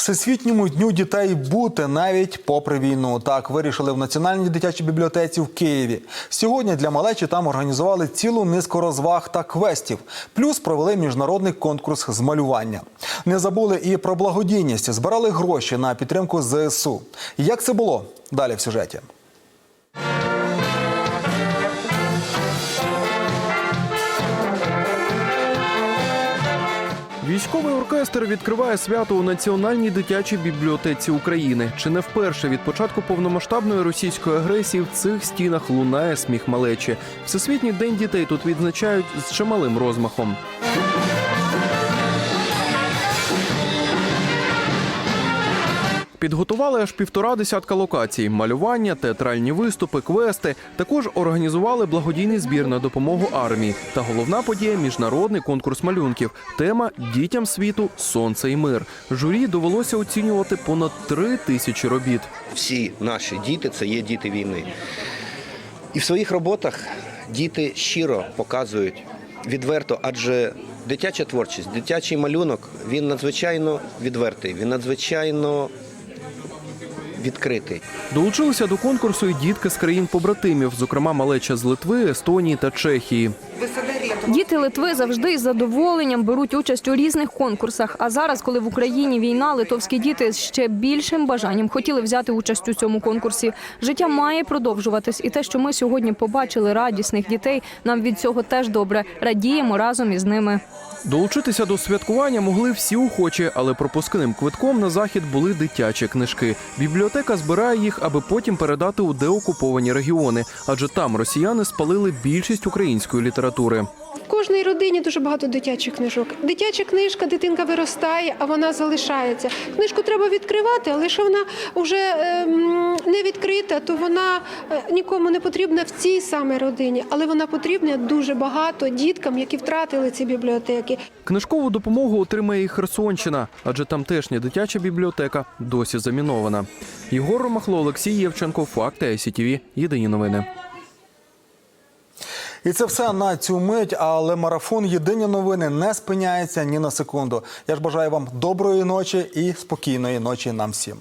Всесвітньому дню дітей бути навіть попри війну. Так вирішили в Національній дитячій бібліотеці в Києві. Сьогодні для малечі там організували цілу низку розваг та квестів. Плюс провели міжнародний конкурс з малювання. Не забули і про благодійність. Збирали гроші на підтримку ЗСУ. Як це було? Далі в сюжеті. Військовий оркестр відкриває свято у Національній дитячій бібліотеці України. Чи не вперше від початку повномасштабної російської агресії в цих стінах лунає сміх малечі. Всесвітній день дітей тут відзначають з чималим розмахом. Підготували аж півтора десятка локацій: малювання, театральні виступи, квести. Також організували благодійний збір на допомогу армії. Та головна подія міжнародний конкурс малюнків. Тема дітям світу сонце і мир. Журі довелося оцінювати понад три тисячі робіт. всі наші діти це є діти війни. І в своїх роботах діти щиро показують відверто, адже дитяча творчість, дитячий малюнок він надзвичайно відвертий, він надзвичайно відкритий. Долучилися до конкурсу і дітки з країн побратимів, зокрема малеча з Литви, Естонії та Чехії. Діти Литви завжди із задоволенням беруть участь у різних конкурсах. А зараз, коли в Україні війна, литовські діти з ще більшим бажанням хотіли взяти участь у цьому конкурсі. Життя має продовжуватись, і те, що ми сьогодні побачили радісних дітей, нам від цього теж добре. Радіємо разом із ними. Долучитися до святкування могли всі охочі, але пропускним квитком на захід були дитячі книжки. Бібліотека збирає їх, аби потім передати у деокуповані регіони, адже там росіяни спалили більшість української літератури. Родині дуже багато дитячих книжок. Дитяча книжка, дитинка виростає, а вона залишається. Книжку треба відкривати, але якщо вона вже ем, не відкрита, то вона е, нікому не потрібна в цій саме родині, але вона потрібна дуже багато діткам, які втратили ці бібліотеки. Книжкову допомогу отримає і Херсонщина, адже тамтешня дитяча бібліотека досі замінована. Єгор Ромахло, Олексій Євченко, Факти ICTV. Єдині новини. І це все на цю мить, але марафон Єдині новини не спиняється ні на секунду. Я ж бажаю вам доброї ночі і спокійної ночі нам всім.